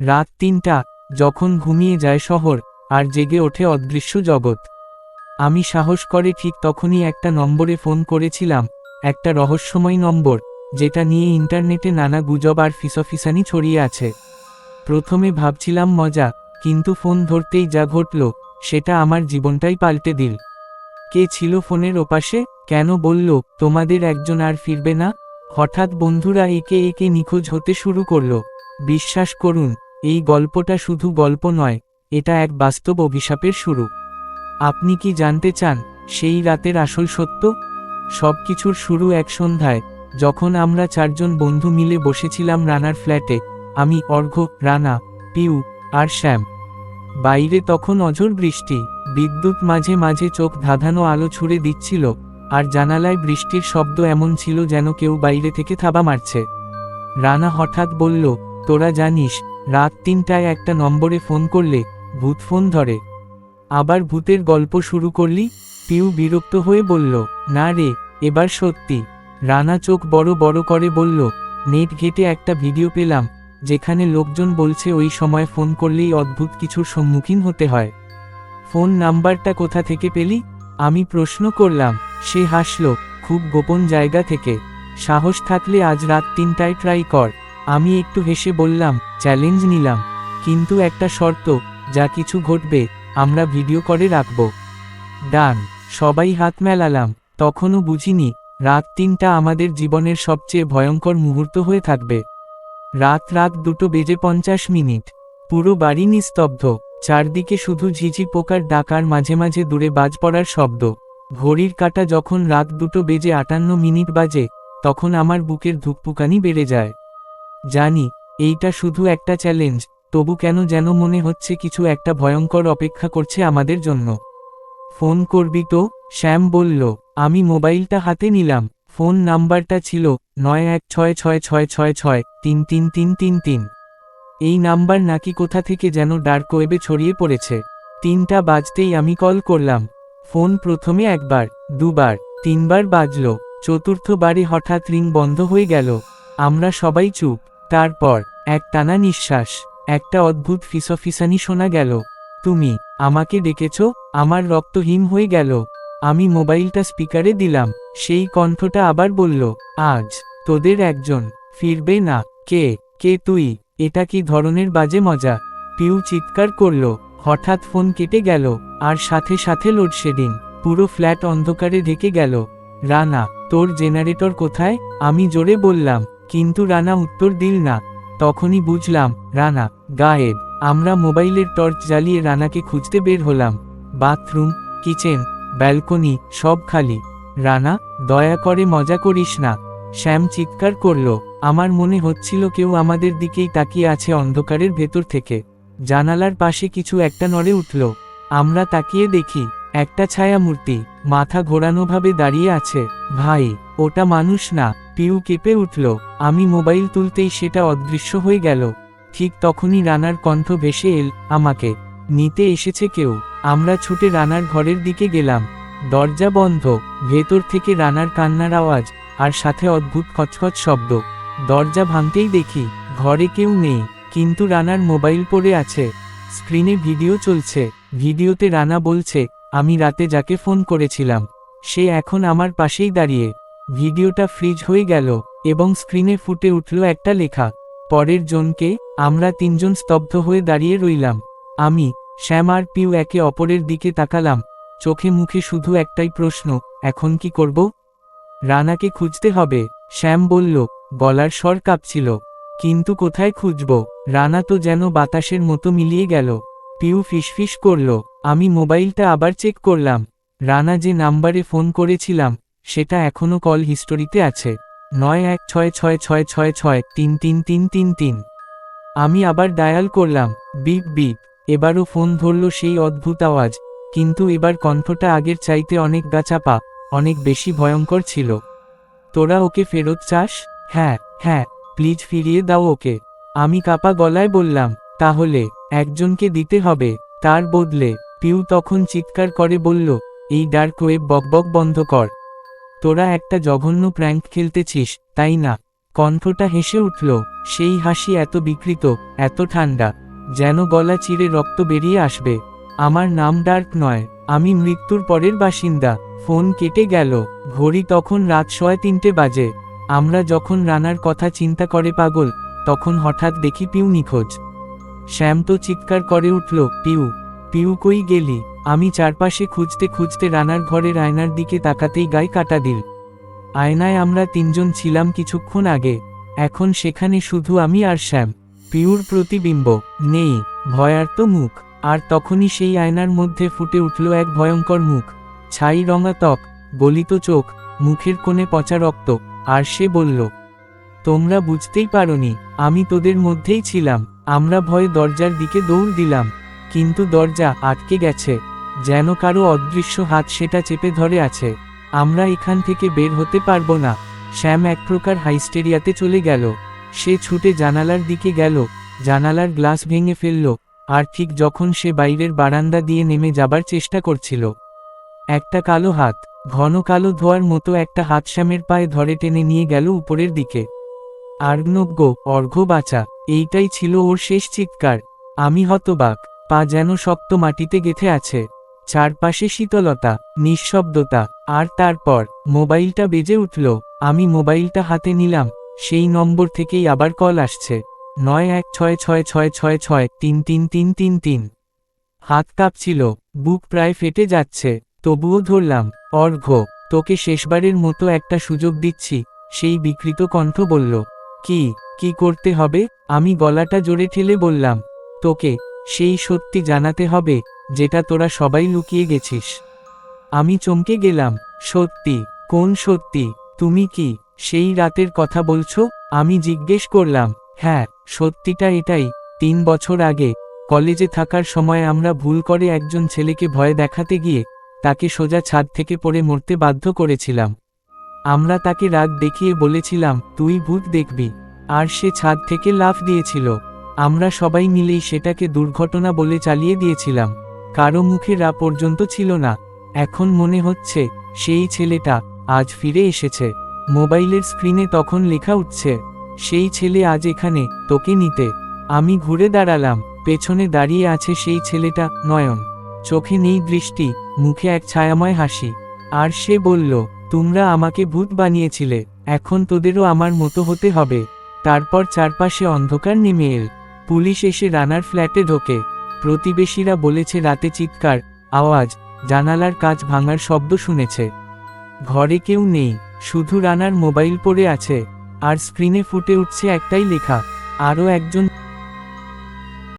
রাত তিনটা, যখন ঘুমিয়ে যায় শহর, আর জেগে ওঠে অদৃশ্য জগৎ। আমি সাহস করে ঠিক তখনই একটা নম্বরে ফোন করেছিলাম, একটা রহস্যময় নম্বর, যেটা নিয়ে ইন্টারনেটে নানা গুজব আর ফিসফিসানি ছড়িয়ে আছে। প্রথমে ভাবছিলাম মজা, কিন্তু ফোন ধরতেই যা ঘটল, সেটা আমার জীবনটাই পাল্টে দিল। কে ছিল ফোনের ওপাশে, কেন বলল, তোমাদের একজন আর ফিরবে না? হঠাৎ বন্ধুরা একে একে নিখোঁজ হতে শুরু করল। বিশ্বাস করুন এই গল্পটা শুধু গল্প নয়, এটা এক বাস্তব অভিশাপের শুরু। আপনি কি জানতে চান সেই রাতের আসল সত্য? সবকিছুর শুরু এক সন্ধ্যায়, যখন আমরা চারজন বন্ধু মিলে বসেছিলাম রানার ফ্ল্যাটে, আমি অর্ঘ্য রানা, পিউ, আর শ্যাম। বাইরে তখন অঝোর বৃষ্টি, বিদ্যুৎ মাঝে মাঝে চোখ ধাঁধানো আলো ছুড়ে দিচ্ছিল, আর জানালায় বৃষ্টির শব্দ এমন ছিল যেন কেউ বাইরে থেকে থাবা মারছে। রানা হঠাৎ বলল, তোরা জানিস রাত তিনটায় একটা নম্বরে ফোন করলে, ভূত ফোন ধরে। আবার ভূতের গল্প শুরু করলি, পিউ বিরক্ত হয়ে বলল, না রে, এবার সত্যি। রানা চোখ বড় বড় করে বলল, নেট ঘেটে একটা ভিডিও পেলাম, যেখানে লোকজন বলছে ওই সময় ফোন করলেই অদ্ভুত কিছুর সম্মুখীন হতে হয়। ফোন নাম্বারটা কোথা থেকে পেলি? আমি প্রশ্ন করলাম, সে হাসল, খুব গোপন জায়গা থেকে। সাহস থাকলে আজ রাত তিনটায় ট্রাই কর। আমি একটু হেসে বললাম, চ্যালেঞ্জ নিলাম। কিন্তু একটা শর্ত, যা কিছু ঘটবে, আমরা ভিডিও করে রাখব। ডান, সবাই হাত মেলালাম। তখনও বুঝিনি, রাত তিনটা আমাদের জীবনের সবচেয়ে ভয়ঙ্কর মুহূর্ত হয়ে থাকবে। রাত রাত দুটো বেজে পঞ্চাশ মিনিট। পুরো বাড়ি নিস্তব্ধ। চারদিকে শুধু ঝিঝি পোকার ডাকার মাঝে মাঝে দূরে বাজ পড়ার শব্দ। ঘড়ির কাটা যখন রাত দুটো বেজে আটান্ন মিনিট বাজে, তখন আমার বুকের ধুকপুকানি বেড়ে যায়। জানি, এইটা শুধু একটা চ্যালেঞ্জ তবু কেন যেন মনে হচ্ছে কিছু একটা ভয়ঙ্কর অপেক্ষা করছে আমাদের জন্য। ফোন করবি তো? শ্যাম বলল, আমি মোবাইলটা হাতে নিলাম, ফোন নাম্বারটা ছিল নয় এক ছয় ছয় ছয় ছয় ছয় তিন তিন তিন তিন তিন। এই নাম্বার নাকি কোথা থেকে যেন ডার্ক ওয়েবে ছড়িয়ে পড়েছে। তিনটা বাজতেই আমি কল করলাম, ফোন প্রথমে একবার, দুবার, তিনবার বাজল চতুর্থ চতুর্থবারে হঠাৎ রিং বন্ধ হয়ে গেল। আমরা সবাই চুপ। তারপর, এক টানা নিঃশ্বাস, একটা অদ্ভুত ফিসফিসানি শোনা গেল। তুমি, আমাকে ডেকেছ, আমার রক্ত হিম হয়ে গেল। আমি মোবাইলটা স্পিকারে দিলাম, সেই কণ্ঠটা আবার বলল, আজ, তোদের একজন, ফিরবে না, কে কে তুই, এটা কি ধরনের বাজে মজা? পিউ চিৎকার করল, হঠাৎ ফোন কেটে গেল, আর সাথে সাথে লোডশেডিং, পুরো ফ্ল্যাট অন্ধকারে ঢেকে গেল। রানা, তোর জেনারেটর কোথায়? আমি জোরে বললাম কিন্তু রানা উত্তর দিল না। তখনই বুঝলাম, রানা, গায়েব, আমরা মোবাইলের টর্চ জ্বালিয়ে রানাকে খুঁজতে বের হলাম। বাথরুম, কিচেন, ব্যালকনি, সব খালি। রানা, দয়া করে মজা করিস না। শ্যাম চিৎকার করল, আমার মনে হচ্ছিল কেউ আমাদের দিকেই তাকিয়ে আছে অন্ধকারের ভেতর থেকে। জানালার পাশে কিছু একটা নড়ে উঠল। আমরা তাকিয়ে দেখি, একটা ছায়া মূর্তি মাথা ঘোরানোভাবে দাঁড়িয়ে আছে। ভাই, ওটা মানুষ না। পিউ কেঁপে উঠল। আমি মোবাইল তুলতেই সেটা অদৃশ্য হয়ে গেল। ঠিক তখনই রানার কণ্ঠ ভেসে এল, আমাকে। নিতে এসেছে কেউ। আমরা ছুটে রানার ঘরের দিকে গেলাম। দরজা বন্ধ। ভেতর থেকে রানার কান্নার আওয়াজ আর সাথে অদ্ভুত খচখচ শব্দ। দরজা ভাঙতেই দেখি, ঘরে কেউ নেই। কিন্তু রানার মোবাইল পড়ে আছে। স্ক্রিনে ভিডিও চলছে। ভিডিওতে রানা বলছে, আমি রাতে যাকে ফোন করেছিলাম, সে এখন আমার পাশেই দাঁড়িয়ে। ভিডিওটা ফ্রিজ হয়ে গেল এবং স্ক্রিনে ফুটে উঠল একটা লেখা। পরের জনকে আমরা তিনজন স্তব্ধ হয়ে দাঁড়িয়ে রইলাম। আমি, শ্যাম আর পিউ একে অপরের দিকে তাকালাম। চোখে মুখে শুধু একটাই প্রশ্ন, এখন কি করব? রানাকে খুঁজতে হবে। শ্যাম বলল, গলার স্বর কাঁপছিল। কিন্তু কোথায় খুঁজব? রানা তো যেন বাতাসের মতো মিলিয়ে গেল। পিউ ফিসফিস করল, আমি মোবাইলটা আবার চেক করলাম। রানা যে নাম্বারে ফোন করেছিলাম সেটা এখনও কল হিস্টোরিতে আছে। নয় এক ছয় ছয় ছয় ছয় ছয় তিন তিন তিন তিন তিন। আমি আবার ডায়াল করলাম, বিপ বিপ। এবারও ফোন ধরল সেই অদ্ভুত আওয়াজ, কিন্তু এবার কণ্ঠটা আগের চাইতে অনেক গাছাপা, অনেক বেশি ভয়ঙ্কর ছিল। তোরা ওকে ফেরত চাস? হ্যাঁ হ্যাঁ প্লিজ ফিরিয়ে দাও ওকে। আমি কাপা গলায় বললাম, তাহলে একজনকে দিতে হবে, তার বদলে পিউ তখন চিৎকার করে বলল, এই ডার্ক ওয়েব বকবক বন্ধ কর। তোরা একটা জঘন্য প্র্যাঙ্ক খেলতেছিস, তাই না? কণ্ঠটা হেসে উঠল, সেই হাসি এত বিকৃত, এত ঠান্ডা, যেন গলা চিরে রক্ত বেরিয়ে আসবে। আমার নাম ডার্ক নয়, আমি মৃত্যুর পরের বাসিন্দা। ফোন কেটে গেল, ঘড়ি তখন রাত সোয়া তিনটে বাজে। আমরা যখন রানার কথা চিন্তা করে পাগল, তখন হঠাৎ দেখি পিউ নিখোঁজ। শ্যাম তো চিৎকার করে উঠল, পিউ। পিউ কই গেলি, আমি চারপাশে খুঁজতে খুঁজতে রানার ঘরের আয়নার দিকে তাকাতেই গায়ে কাটা দিল। আয়নায় আমরা তিনজন ছিলাম কিছুক্ষণ আগে, এখন সেখানে শুধু আমি আর শ্যাম। পিউর প্রতিবিম্ব, নেই, ভয়ার্ত মুখ, আর তখনই সেই আয়নার মধ্যে ফুটে উঠল এক ভয়ঙ্কর মুখ। ছাই রঙা ত্বক, গলিত চোখ, মুখের কোণে পচা রক্ত, আর সে বলল, তোমরা বুঝতেই পারোনি, আমি তোদের মধ্যেই ছিলাম, আমরা ভয়ে দরজার দিকে দৌড় দিলাম। কিন্তু দরজা আটকে গেছে। যেন কারও অদৃশ্য হাত সেটা চেপে ধরে আছে। আমরা এখান থেকে বের হতে পারব না। শ্যাম এক প্রকার হাইস্টেরিয়াতে চলে গেল। সে ছুটে জানালার দিকে গেল। জানালার গ্লাস ভেঙে ফেলল। আর ঠিক যখন সে বাইরের বারান্দা দিয়ে নেমে যাবার চেষ্টা করছিল। একটা কালো হাত, ঘন কালো ধোয়ার মতো একটা হাত শ্যামের পায়ে ধরে টেনে নিয়ে গেল উপরের দিকে। আর্গনজ্ঞ অর্ঘ বাঁচা, এইটাই ছিল ওর শেষ চিৎকার। আমি হতবাক। পা যেন শক্ত মাটিতে গেথে আছে। চারপাশে শীতলতা, নিঃশব্দতা, আর তারপর মোবাইলটা বেজে উঠল। আমি মোবাইলটা হাতে নিলাম, সেই নম্বর থেকেই আবার কল আসছে। নয় এক ছয় ছয় ছয় ছয় ছয় তিন তিন তিন তিন তিন। হাত কাঁপছিল, বুক প্রায় ফেটে যাচ্ছে, তবুও ধরলাম অর্ঘ তোকে শেষবারের মতো একটা সুযোগ দিচ্ছি, সেই বিকৃত কণ্ঠ বলল। কি কি করতে হবে? আমি গলাটা জোরে ঠেলে বললাম, তোকে সেই সত্যি জানাতে হবে, যেটা তোরা সবাই লুকিয়ে গেছিস। আমি চমকে গেলাম, সত্যি, কোন সত্যি, তুমি কি, সেই রাতের কথা বলছো? আমি জিজ্ঞেস করলাম হ্যাঁ সত্যিটা এটাই, তিন বছর আগে, কলেজে থাকার সময় আমরা ভুল করে একজন ছেলেকে ভয় দেখাতে গিয়ে, তাকে সোজা ছাদ থেকে পড়ে মরতে বাধ্য করেছিলাম। আমরা তাকে রাগ দেখিয়ে বলেছিলাম, তুই ভূত দেখবি। আর সে ছাদ থেকে লাফ দিয়েছিল। আমরা সবাই মিলেই সেটাকে দুর্ঘটনা বলে চালিয়ে দিয়েছিলাম। কারও মুখে রা পর্যন্ত ছিল না। এখন মনে হচ্ছে, সেই ছেলেটা আজ ফিরে এসেছে। মোবাইলের স্ক্রিনে তখন লেখা উঠছে, সেই ছেলে আজ এখানে, তোকে নিতে। আমি ঘুরে দাঁড়ালাম, পেছনে দাঁড়িয়ে আছে সেই ছেলেটা, নয়ন। চোখে নেই দৃষ্টি, মুখে এক ছায়াময় হাসি। আর সে বলল, তোমরা আমাকে ভূত বানিয়েছিলে, এখন তোদেরও আমার মতো হতে হবে। তারপর চারপাশে অন্ধকার নেমে এল। পুলিশ এসে রানার ফ্ল্যাটে ঢোকে। প্রতিবেশীরা বলেছে, রাতে চিৎকার, আওয়াজ, জানালার কাজ ভাঙার শব্দ শুনেছে। ঘরে কেউ নেই, শুধু রানার মোবাইল পড়ে আছে, আর স্ক্রিনে ফুটে উঠছে একটাই লেখা, আরও একজন